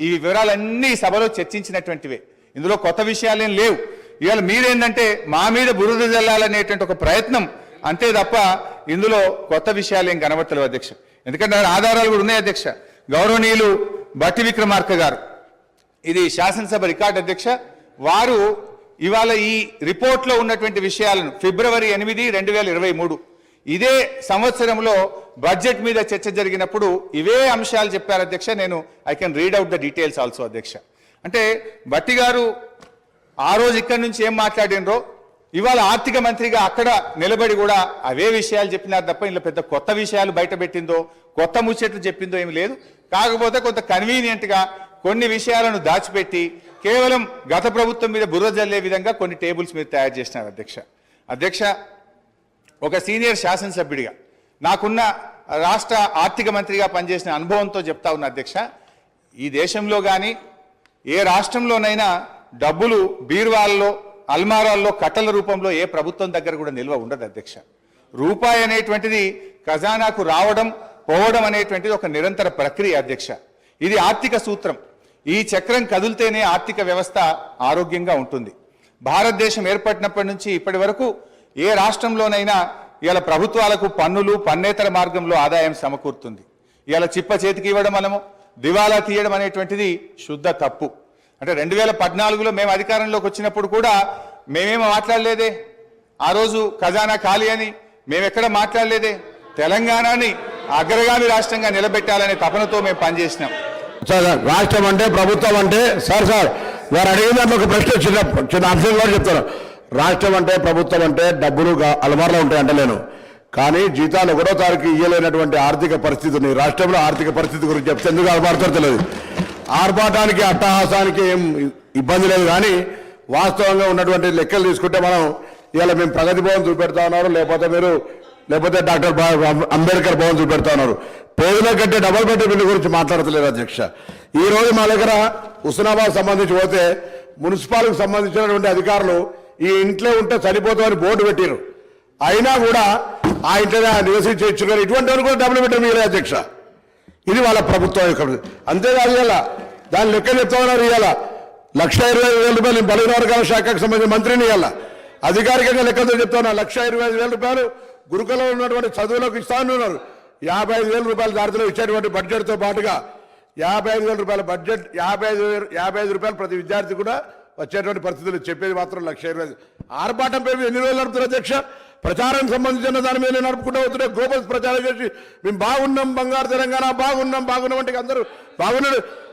ఈ వివరాలన్నీ సభలో చర్చించినటువంటివే. ఇందులో కొత్త విషయాలేం లేవు. ఇవాళ మీరేంటంటే మా మీద బురద జల్లాలనేటువంటి ఒక ప్రయత్నం. అంతే తప్ప ఇందులో కొత్త విషయాలు ఏం కనబడతలేవు అధ్యక్ష. ఎందుకంటే ఆధారాలు కూడా ఉన్నాయి అధ్యక్ష. గౌరవనీయులు భట్టి విక్రమార్క గారు. ఇది శాసనసభ రికార్డు అధ్యక్ష. వారు ఇవాళ ఈ రిపోర్ట్లో ఉన్నటువంటి విషయాలను ఫిబ్రవరి ఎనిమిది రెండు వేల ఇరవై మూడు ఇదే సంవత్సరంలో బడ్జెట్ మీద చర్చ జరిగినప్పుడు ఇవే అంశాలు చెప్పారు అధ్యక్ష. నేను I can read out the details also అధ్యక్ష. అంటే బట్టి గారు ఆ రోజు ఇక్కడి నుంచి ఏం మాట్లాడినరో ఇవాళ ఆర్థిక మంత్రిగా అక్కడ నిలబడి కూడా అవే విషయాలు చెప్పినారు తప్ప ఇందులో పెద్ద కొత్త విషయాలు బయట పెట్టిందో కొత్త ముచ్చట్లు చెప్పిందో ఏమి లేదు. కాకపోతే కొంత కన్వీనియంట్గా కొన్ని విషయాలను దాచిపెట్టి కేవలం గత ప్రభుత్వం మీద బుర్ర జల్లే విధంగా కొన్ని టేబుల్స్ మీరు తయారు చేసినారు అధ్యక్ష. అధ్యక్ష ఒక సీనియర్ శాసనసభ్యుడిగా నాకున్న రాష్ట్ర ఆర్థిక మంత్రిగా పనిచేసిన అనుభవంతో చెప్తా ఉన్న అధ్యక్ష ఈ దేశంలో కానీ ఏ రాష్ట్రంలోనైనా డబ్బులు బీరువాల్లో అల్మారాల్లో కట్టల రూపంలో ఏ ప్రభుత్వం దగ్గర కూడా నిల్వ ఉండదు అధ్యక్ష. రూపాయి అనేటువంటిది ఖజానాకు రావడం పోవడం అనేటువంటిది ఒక నిరంతర ప్రక్రియ అధ్యక్ష. ఇది ఆర్థిక సూత్రం. ఈ చక్రం కదిలితేనే ఆర్థిక వ్యవస్థ ఆరోగ్యంగా ఉంటుంది. భారతదేశం ఏర్పడినప్పటి నుంచి ఇప్పటి వరకు ఏ రాష్ట్రంలోనైనా ఇవాళ ప్రభుత్వాలకు పన్నులు పన్నేతర మార్గంలో ఆదాయం సమకూరుతుంది. ఇవాళ చిప్ప చేతికి ఇవ్వడం మనము దివాలా తీయడం అనేటువంటిది శుద్ధ తప్పు. అంటే రెండు వేల పద్నాలుగులో మేము అధికారంలోకి వచ్చినప్పుడు కూడా మేమేమో మాట్లాడలేదే? ఆ రోజు ఖజానా ఖాళీ అని మేమెక్కడ మాట్లాడలేదే? తెలంగాణని అగ్రగామి రాష్ట్రంగా నిలబెట్టాలనే తపనతో మేము పనిచేసినాం. రాష్ట్రం అంటే ప్రభుత్వం అంటే సార్ సార్ వారు అడిగిన దాంట్లో ఒక ప్రశ్న చిన్న చిన్న అంశం కూడా చెప్తారు. రాష్ట్రం అంటే ప్రభుత్వం అంటే డబ్బులు గా- ఉంటాయి అంటలేను కానీ జీతాలు ఒకటో తారీఖు ఇయ్యలేనటువంటి ఆర్థిక పరిస్థితి ఉంది. రాష్ట్రంలో ఆర్థిక పరిస్థితి గురించి చెప్తే ఎందుకు అలమారుతారో తెలియదు ఆర్భాటానికి అట్టహాసానికి ఏం ఇబ్బంది లేదు. కానీ వాస్తవంగా ఉన్నటువంటి లెక్కలు తీసుకుంటే మనం ఇవాళ మేము ప్రగతి భవన్ చూపెడతా ఉన్నారు. లేకపోతే మీరు లేకపోతే డాక్టర్ అంబేద్కర్ భవన్ చూపెడతా ఉన్నారు. పేదల కంటే డబల్ బెడ్ బిల్లు గురించి మాట్లాడతలేదు అధ్యక్ష. ఈ రోజు మా దగ్గర హుస్నాబాద్ సంబంధించి పోతే మున్సిపాల్కి సంబంధించినటువంటి అధికారులు ఈ ఇంట్లో ఉంటే సరిపోతామని బోర్డు పెట్టారు. అయినా కూడా ఆ ఇంట్లో నివసించవచ్చు కానీ ఇటువంటి వాళ్ళు కూడా డబ్బులు పెట్టారు మీరే అధ్యక్ష. ఇది వాళ్ళ ప్రభుత్వం యొక్క అంతేకాదు ఇవాళ దాని లెక్క చెప్తా ఉన్నారు ఇవాళ లక్ష ఇరవై ఐదు వేల రూపాయలు నేను బలహీన వర్గాల శాఖకు సంబంధించిన మంత్రిని ఇవాళ అధికారికంగా లెక్కతో చెప్తా లక్ష ఇరవై ఐదు వేల రూపాయలు గురుకులంలో ఉన్నటువంటి చదువులకు ఇస్తానన్నారు యాభై ఐదు వేల రూపాయల దారిలో ఇచ్చేటువంటి బడ్జెట్తో పాటుగా యాభై ఐదు వేల రూపాయల బడ్జెట్ యాభై ఐదు యాభై ఐదు రూపాయలు ప్రతి విద్యార్థి కూడా వచ్చేటువంటి పరిస్థితులు చెప్పేది మాత్రం లక్ష ఇరవై ఆర్భాటం పేరు ఎన్ని రోజులు నడుపుతారు అధ్యక్ష? ప్రచారం సంబంధించిన దాని మీద నడుపుకుంటూ వస్తుంటే గ్లోబల్ ప్రచారం చేసి మేము బాగున్నాం బంగారు తెలంగాణ బాగున్నాం బాగున్నాం అంటే అందరూ బాగున్నాడు.